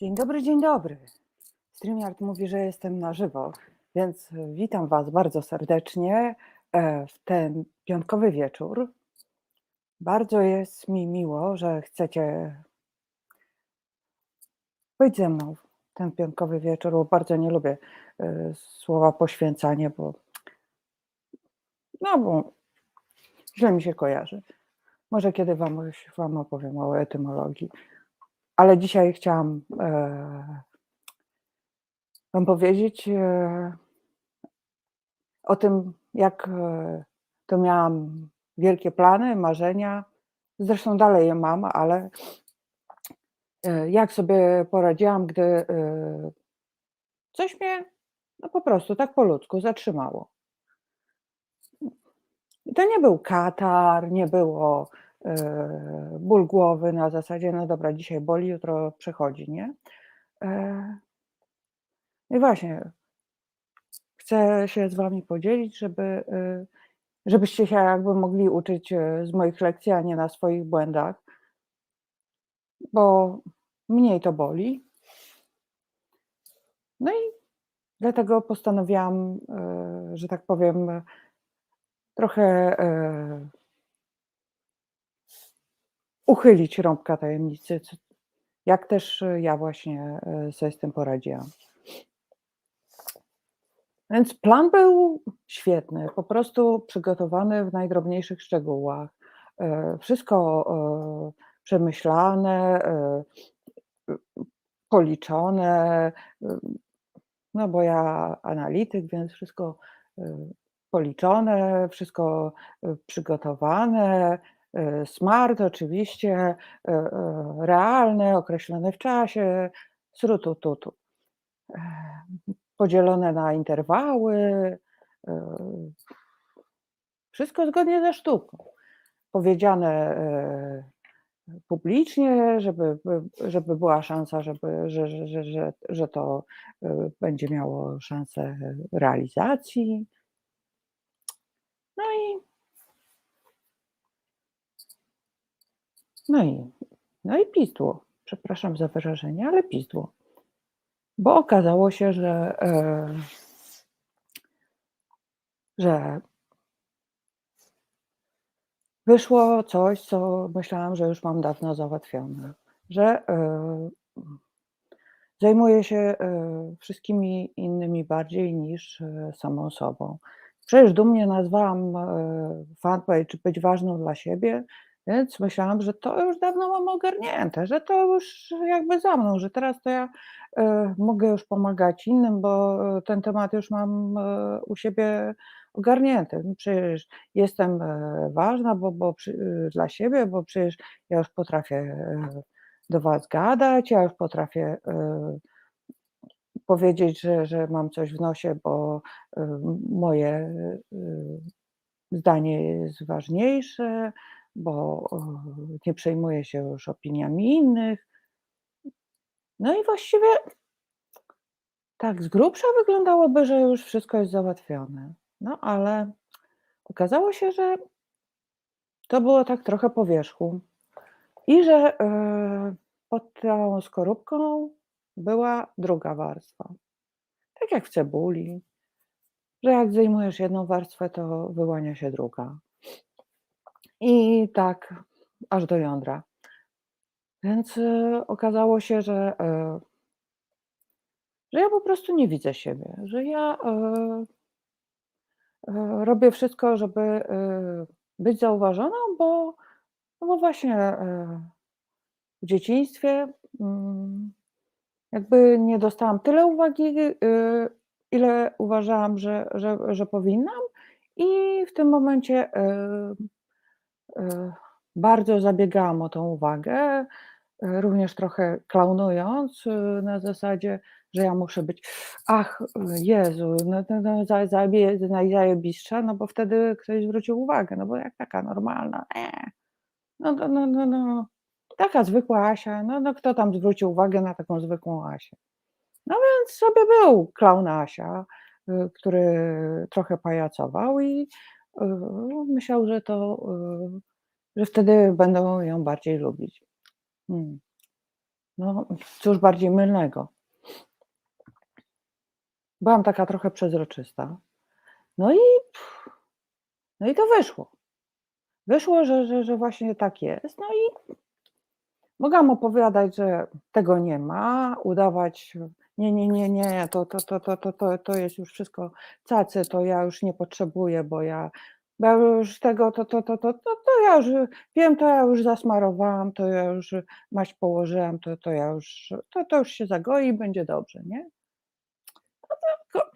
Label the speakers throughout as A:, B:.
A: Dzień dobry, dzień dobry. StreamYard mówi, że jestem na żywo, więc witam Was bardzo serdecznie e, w ten piątkowy wieczór. Bardzo jest mi miło, że chcecie być ze mną w ten piątkowy wieczór, bo bardzo nie lubię e, słowa poświęcanie, bo no bo źle mi się kojarzy. Może kiedy wam, wam opowiem o etymologii. Ale dzisiaj chciałam e, Wam powiedzieć e, o tym, jak e, to miałam wielkie plany, marzenia. Zresztą dalej je mam, ale jak sobie poradziłam, gdy coś mnie no po prostu tak po ludzku zatrzymało. I to nie był katar, nie było ból głowy na zasadzie, no dobra, dzisiaj boli, jutro przechodzi, nie? E, I właśnie chcę się z Wami podzielić, żeby, e, żebyście się jakby mogli uczyć e, z moich lekcji, a nie na swoich błędach, bo mniej to boli. No i dlatego postanowiłam, e, że tak powiem, trochę e, uchylić rąbka tajemnicy, jak też e, ja właśnie e, sobie z tym poradziłam. Więc plan był świetny, po prostu przygotowany w najdrobniejszych szczegółach. E, Wszystko przemyślane, policzone, no bo ja analityk, więc wszystko policzone, wszystko przygotowane, smart oczywiście, e, e, realne, określone w czasie, srutu tutu. E, Podzielone na interwały, e, wszystko zgodnie ze sztuką. Powiedziane e, publicznie, żeby, by- żeby była szansa, żeby, że, że, że, że, to e, będzie miało szansę realizacji. No i no i no i pizdło. Przepraszam za wyrażenie, ale pizdło. Bo okazało się, że, e, że wyszło coś, co myślałam, że już mam dawno załatwione. Że e, zajmuję się e, wszystkimi innymi bardziej niż e, samą sobą. Przecież dumnie nazwałam fanpage być ważną dla siebie, więc myślałam, że to już dawno mam ogarnięte, że to już jakby za mną, że teraz to ja e, mogę już pomagać innym, bo e, ten temat już mam e, u siebie ogarnięty. No Przecież jestem ważna bo, bo przy, dla siebie, bo przecież ja już potrafię do Was gadać, ja już potrafię powiedzieć, że, że mam coś w nosie, bo moje zdanie jest ważniejsze, bo nie przejmuję się już opiniami innych. No i właściwie tak z grubsza wyglądałoby, że już wszystko jest załatwione. No ale okazało się, że to było tak trochę po wierzchu i że e, pod tą skorupką była druga warstwa. Tak jak w cebuli, że jak zdejmujesz jedną warstwę, to wyłania się druga. I tak aż do jądra. Więc e, okazało się, że, e, że ja po prostu nie widzę siebie, że ja e, robię wszystko, żeby być zauważoną, bo, no bo właśnie w dzieciństwie mm, jakby nie dostałam tyle uwagi, ile uważałam, że, że, że powinnam, i w tym momencie y, bardzo zabiegałam o tą uwagę, y, również trochę klaunując y, na zasadzie, że ja muszę być, ach Jezu, no, no, no najzajebistsza, no bo wtedy ktoś zwrócił uwagę, no bo jak taka normalna, e, no, no, no, no, no, taka zwykła Asia, no, no kto tam zwrócił uwagę na taką zwykłą Asię? No więc sobie był klaun Asia, który trochę pajacował i myślał, że to, y, że wtedy będą ją bardziej lubić. Mm. No, cóż bardziej mylnego. Byłam taka trochę przezroczysta. No i no i to wyszło. Wyszło, że że że właśnie tak jest. No i mogłam opowiadać, że tego nie ma, udawać: „Nie, nie, nie, nie, to to to to to to to jest już wszystko cacy, to ja już nie potrzebuję, bo ja bo ja już tego to to to to to to ja już wiem, to ja już zasmarowałam, to ja już maść położyłam, to to ja już to to już się zagoi i będzie dobrze”, nie? No tylko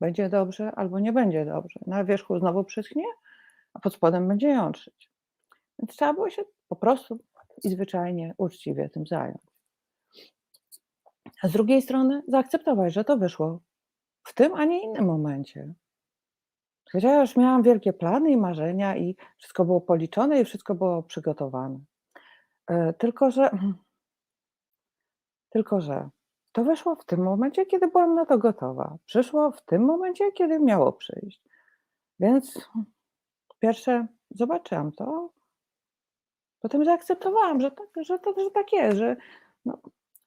A: będzie dobrze albo nie będzie dobrze. Na wierzchu znowu przyschnie, a pod spodem będzie jątrzyć. Więc trzeba było się po prostu i zwyczajnie, uczciwie tym zająć. A z drugiej strony zaakceptować, że to wyszło w tym, a nie innym momencie. Chociaż miałam wielkie plany i marzenia i wszystko było policzone i wszystko było przygotowane. Yy, tylko że tylko że to wyszło w tym momencie, kiedy byłam na to gotowa. Przyszło w tym momencie, kiedy miało przyjść. Więc pierwsze zobaczyłam to potem zaakceptowałam, że tak że to że tak jest, że no,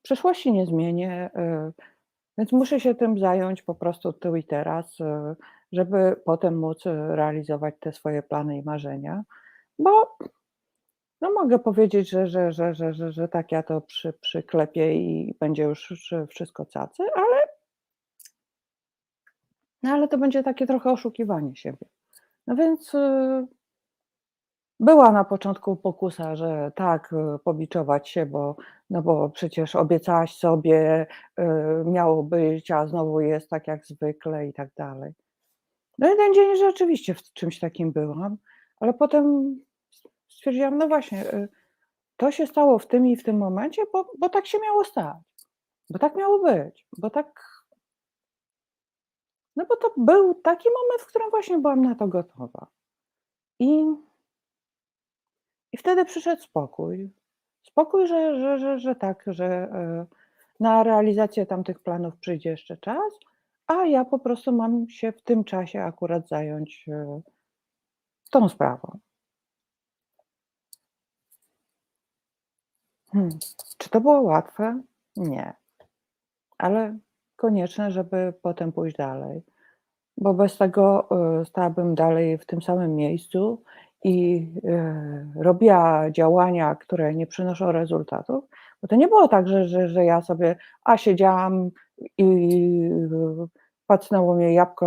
A: przeszłości nie zmienię, yy, więc muszę się tym zająć po prostu tu i teraz, yy, żeby potem móc realizować te swoje plany i marzenia, bo no mogę powiedzieć, że że że że że że tak ja to przy przyklepię i będzie już wszystko cacy, ale no ale to będzie takie trochę oszukiwanie siebie. No więc, była na początku pokusa, że tak, pobiczować się, bo no bo przecież obiecałaś sobie, yy, miało być, a znowu jest tak jak zwykle i tak dalej. No jeden dzień rzeczywiście w czymś takim byłam, ale potem stwierdziłam: „No właśnie, yy, to się stało w tym i w tym momencie, bo bo tak się miało stać, bo tak miało być, bo tak” No bo to był taki moment, w którym właśnie byłam na to gotowa. I i wtedy przyszedł spokój. Spokój, że że że że tak, że, yy, na realizację tamtych planów przyjdzie jeszcze czas, a ja po prostu mam się w tym czasie akurat zająć, yy tą sprawą. Hmm, czy to było łatwe? Nie. Ale konieczne, żeby potem pójść dalej, bo bez tego, yy, stałabym dalej w tym samym miejscu i, yy, robiła działania, które nie przynoszą rezultatów, bo to nie było tak, że że że ja sobie, a siedziałam i pacnęło mnie jabłko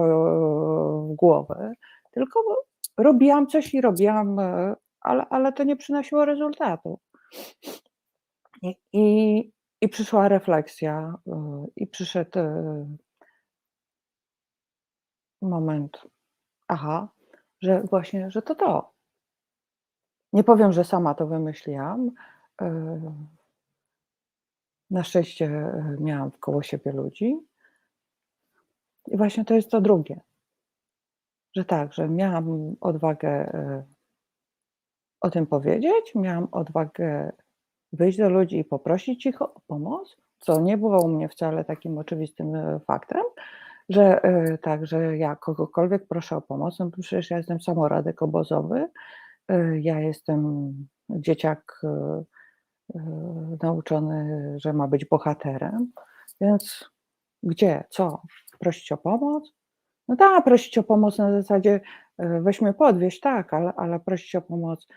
A: w głowę, tylko robiłam coś i robiłam, ale ale to nie przynosiło rezultatu. I i przyszła refleksja, yy, i przyszedł, moment, aha, że właśnie, że to to. Nie powiem, że sama to wymyśliłam, yy na szczęście, yy, miałam wkoło siebie ludzi. I właśnie to jest to drugie. Że tak, że miałam odwagę, yy o tym powiedzieć, miałam odwagę wyjść do ludzi i poprosić ich o pomoc, co nie było u mnie wcale takim oczywistym, faktem, że, tak, że ja kogokolwiek proszę o pomoc, no przecież ja jestem samorodek obozowy, ja jestem dzieciak, yy yy, nauczony, że ma być bohaterem, więc gdzie, co? Prosić o pomoc? No tak, prosić o pomoc na zasadzie, „Weź mnie podwieź”, tak, ale ale prosić o pomoc,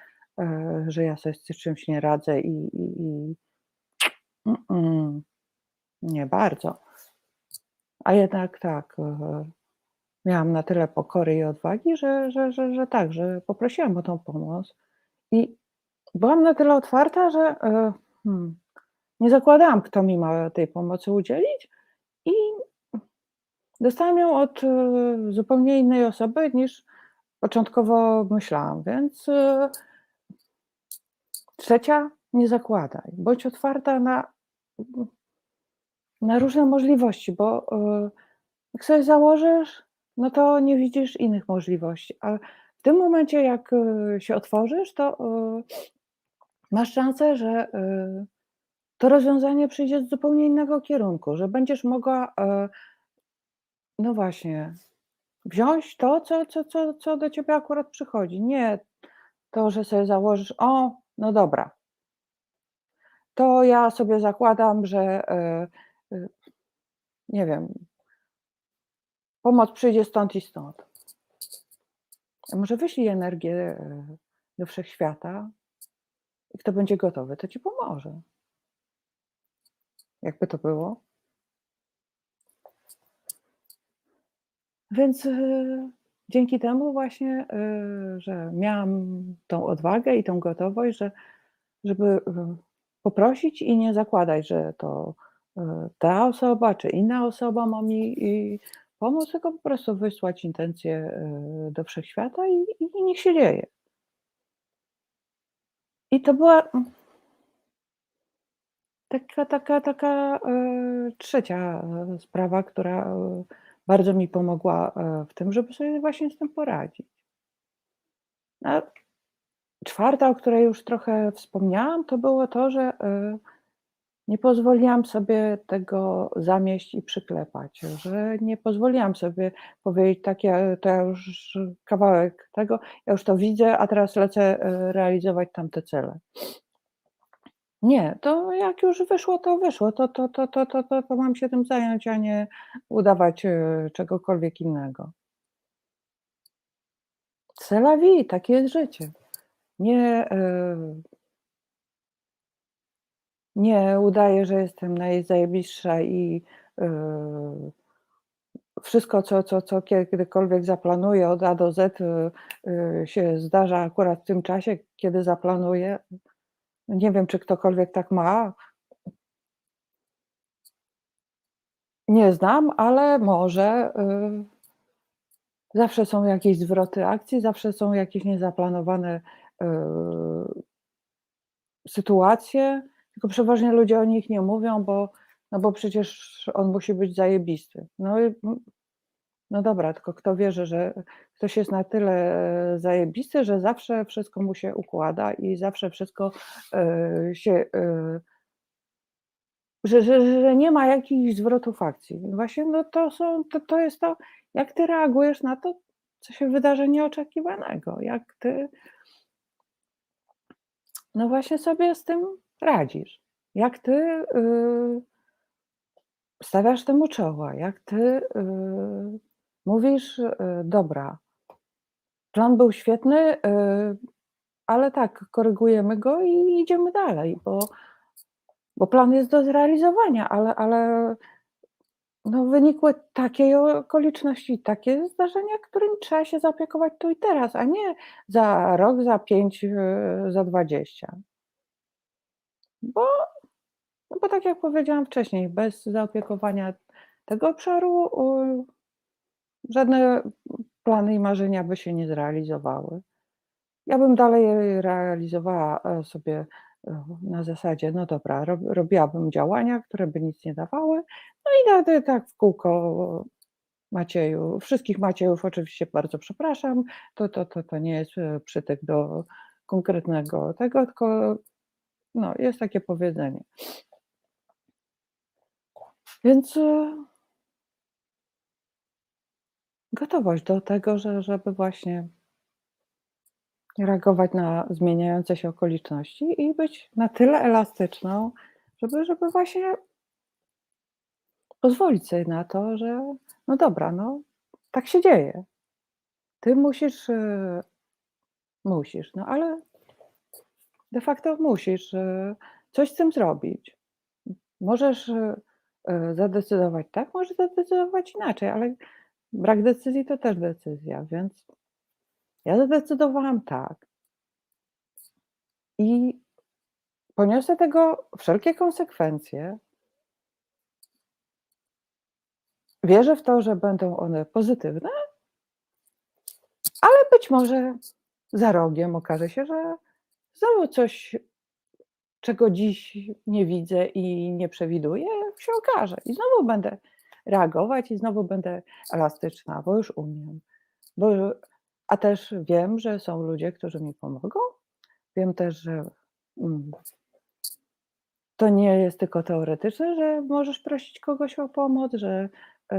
A: że ja sobie z czymś nie radzę i i i nie bardzo. A jednak tak, miałam na tyle pokory i odwagi, że że że że tak, że poprosiłam o tą pomoc. I byłam na tyle otwarta, że, yy, hmm, nie zakładałam, kto mi ma tej pomocy udzielić i dostałam ją od, yy, zupełnie innej osoby, niż początkowo myślałam, więc, yy trzecia: nie zakładaj, bądź otwarta na na różne możliwości, bo, jak sobie założysz, no to nie widzisz innych możliwości, a w tym momencie, jak, yy, się otworzysz, to, yy, masz szansę, że, yy, to rozwiązanie przyjdzie z zupełnie innego kierunku, że będziesz mogła, no właśnie, wziąć to, co co co co do ciebie akurat przychodzi. Nie to, że sobie założysz: „O, no dobra” to ja sobie zakładam, że, e, nie wiem pomoc przyjdzie stąd i stąd. Może wyślij energię, e, do wszechświata i kto będzie gotowy, to ci pomoże. Jakby to było? Więc, y, dzięki temu właśnie, y, że miałam tą odwagę i tą gotowość, że żeby, poprosić i nie zakładać, że to, ta osoba czy inna osoba ma mi pomóc, tylko po prostu wysłać intencję, y, do wszechświata i i niech się dzieje. I to była mm taka taka taka, e, trzecia, e, sprawa, która, e, bardzo mi pomogła, e, w tym, żeby sobie właśnie z tym poradzić. A czwarta, o której już trochę wspomniałam, to było to, że, e, nie pozwoliłam sobie tego zamieść i przyklepać, że nie pozwoliłam sobie powiedzieć: „Tak, ja to ja już kawałek tego, ja już to widzę, a teraz lecę, e, realizować tamte cele”. Nie, to jak już wyszło, to wyszło. To to to to to to to mam się tym zająć, a nie udawać, e, czegokolwiek innego. C'est la vie, takie jest życie. Nie, e nie udaję, że jestem najzajebistsza i, e, wszystko, co co co kiedykolwiek zaplanuję od A do Z, y y, się zdarza akurat w tym czasie, kiedy zaplanuję. Nie wiem, czy ktokolwiek tak ma. Nie znam, ale może, y zawsze są jakieś zwroty akcji, zawsze są jakieś niezaplanowane, y sytuacje, tylko przeważnie ludzie o nich nie mówią, bo no bo przecież on musi być zajebisty. No i no dobra, tylko kto wierzy, że ktoś jest na tyle zajebisty, że zawsze wszystko mu się układa i zawsze wszystko, e, się, e że że że nie ma jakichś zwrotów akcji. Właśnie, no to są to to jest to, jak ty reagujesz na to, co się wydarzy nieoczekiwanego, jak ty no właśnie sobie z tym radzisz. Jak ty, y stawiasz temu czoła, jak ty, y mówisz: y „Dobra, plan był świetny, ale tak, korygujemy go i idziemy dalej, bo bo plan jest do zrealizowania, ale ale no wynikły takie okoliczności, takie zdarzenia, którymi trzeba się zaopiekować tu i teraz, a nie za rok, za 5, y, za 20”. Bo no bo tak jak powiedziałam wcześniej, bez zaopiekowania tego obszaru, żadne plany i marzenia by się nie zrealizowały. Ja bym dalej realizowała, e, sobie, e, na zasadzie: „No dobra”, rob robiłabym działania, które by nic nie dawały, no i tak tak w kółko Macieju. Wszystkich Maciejów oczywiście bardzo przepraszam, to to to to nie jest, e, przytyk do konkretnego tego, tylko no, jest takie powiedzenie. Więc, y gotowość do tego, że żeby właśnie reagować na zmieniające się okoliczności i być na tyle elastyczną, żeby żeby właśnie pozwolić sobie na to, że no dobra, no tak się dzieje. Ty musisz, y musisz, no ale de facto musisz, y, coś z tym zrobić. Możesz, y y, zadecydować tak, możesz zadecydować inaczej, ale brak decyzji to też decyzja, więc ja zadecydowałam tak. I poniosę tego wszelkie konsekwencje. Wierzę w to, że będą one pozytywne ale być może za rogiem okaże się, że znowu coś, czego dziś nie widzę i nie przewiduję, się okaże i znowu będę reagować i znowu będę elastyczna, bo już umiem. Bo a też wiem, że są ludzie, którzy mi pomogą. Wiem też, że, mm to nie jest tylko teoretyczne, że możesz prosić kogoś o pomoc, że, y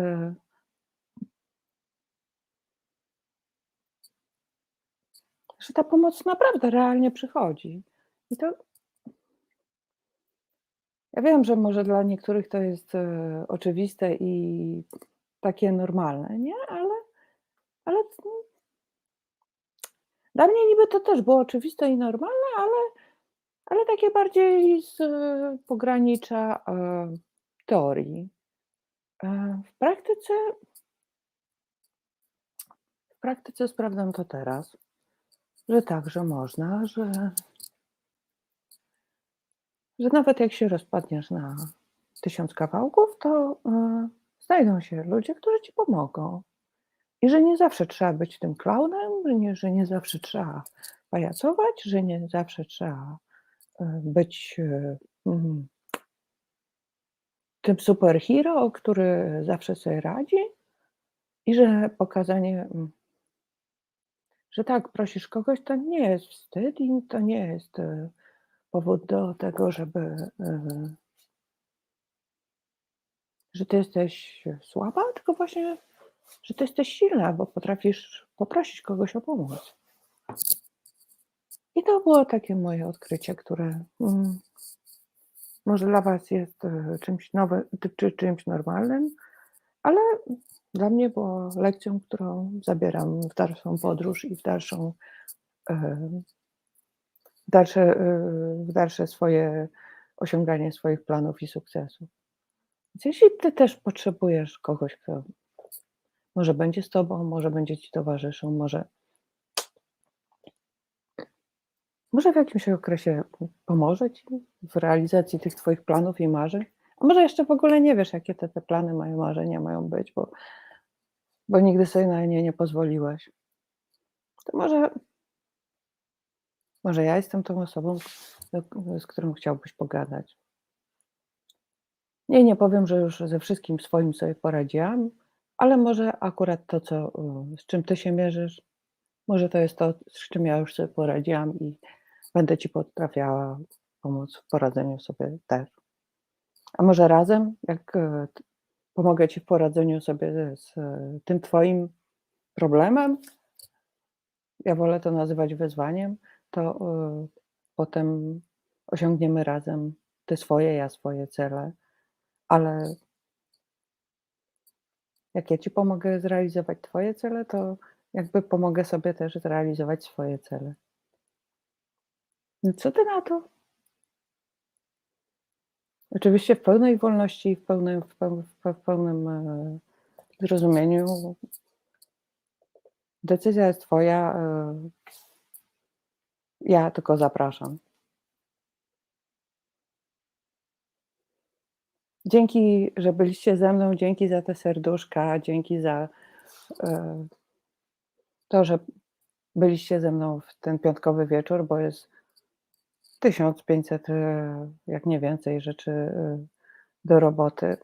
A: że ta pomoc naprawdę realnie przychodzi. I to Ja wiem, że może dla niektórych to jest, e, oczywiste i takie normalne, nie? Ale ale dla mnie niby to też było oczywiste i normalne, ale ale takie bardziej z pogranicza, e, teorii. E, w praktyce w praktyce sprawdzam to teraz, że tak, że można, że że nawet jak się rozpadniesz na 1000 kawałków, to, e, znajdą się ludzie, którzy ci pomogą. I że nie zawsze trzeba być tym klaunem, że nie że nie zawsze trzeba pajacować, że nie zawsze trzeba, e, być, e, mhm tym superhero, który zawsze sobie radzi i że pokazanie, mm że tak, prosisz kogoś, to nie jest wstyd i to nie jest, e, powód do tego, żeby, e że ty jesteś słaba, tylko właśnie, że ty jesteś silna, bo potrafisz poprosić kogoś o pomoc. I to było takie moje odkrycie, które, mm, może dla was jest, e, czymś nowe czy czymś normalnym, ale dla mnie było lekcją, którą zabieram w dalszą podróż i w dalszą, e, dalsze, e, w dalsze swoje osiąganie swoich planów i sukcesów. Więc jeśli ty też potrzebujesz kogoś, kto może będzie z tobą, może będzie ci towarzyszył, może może w jakimś okresie pomoże ci w realizacji tych twoich planów i marzeń, a może jeszcze w ogóle nie wiesz, jakie te te plany mają, marzenia mają być, bo bo nigdy sobie na nie nie pozwoliłeś. To może może ja jestem tą osobą, z z którą chciałbyś pogadać. Nie, nie powiem, że już ze wszystkim swoim sobie poradziłam, ale może akurat to, co, e, z czym ty się mierzysz, może to jest to, z czym ja już sobie poradziłam i będę ci potrafiała pomóc w poradzeniu sobie też. A może razem, jak, t pomogę ci w poradzeniu sobie z tym twoim problemem ja wolę to nazywać wyzwaniem, to, e, potem osiągniemy razem te swoje, ja swoje cele, ale jak ja ci pomogę zrealizować twoje cele, to jakby pomogę sobie też zrealizować swoje cele. No co ty na to? Oczywiście w pełnej wolności w pełnym w peł w pełnym, e, zrozumieniu. Decyzja jest twoja, e ja tylko zapraszam. Dzięki, że byliście ze mną, dzięki za te serduszka, dzięki za, e, to, że byliście ze mną w ten piątkowy wieczór, bo jest 1500, e, jak nie więcej rzeczy, e, do roboty,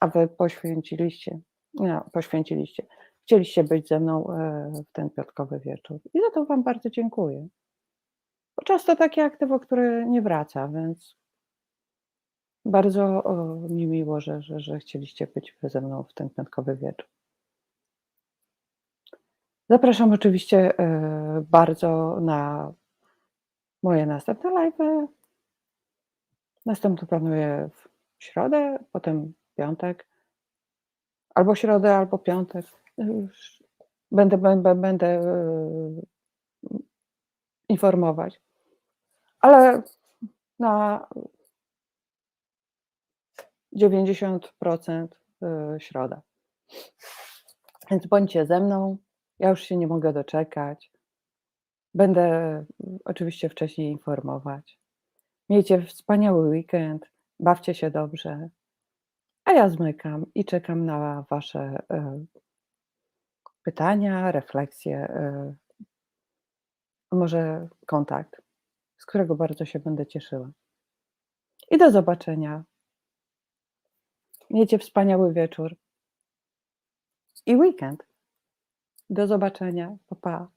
A: a wy poświęciliście no, poświęciliście. Chcieliście być ze mną, e, w ten piątkowy wieczór i za to wam bardzo dziękuję. Bo często takie aktywo, które nie wraca, więc bardzo, mi miło, że że że chcieliście być ze mną w ten piątkowy wieczór. Zapraszam oczywiście, bardzo na moje następne live'y. Następny planuję w środę, potem piątek. Albo środę, albo piątek. Będę będę będę, e, informować. Ale na 90%, e, środa. Więc bądźcie ze mną. Ja już się nie mogę doczekać. Będę oczywiście wcześniej informować. Miejcie wspaniały weekend, bawcie się dobrze, a ja zmykam i czekam na wasze, e, pytania, refleksje, e, może kontakt, z którego bardzo się będę cieszyła. I do zobaczenia. Miejcie wspaniały wieczór. I weekend. Do zobaczenia. Pa, pa.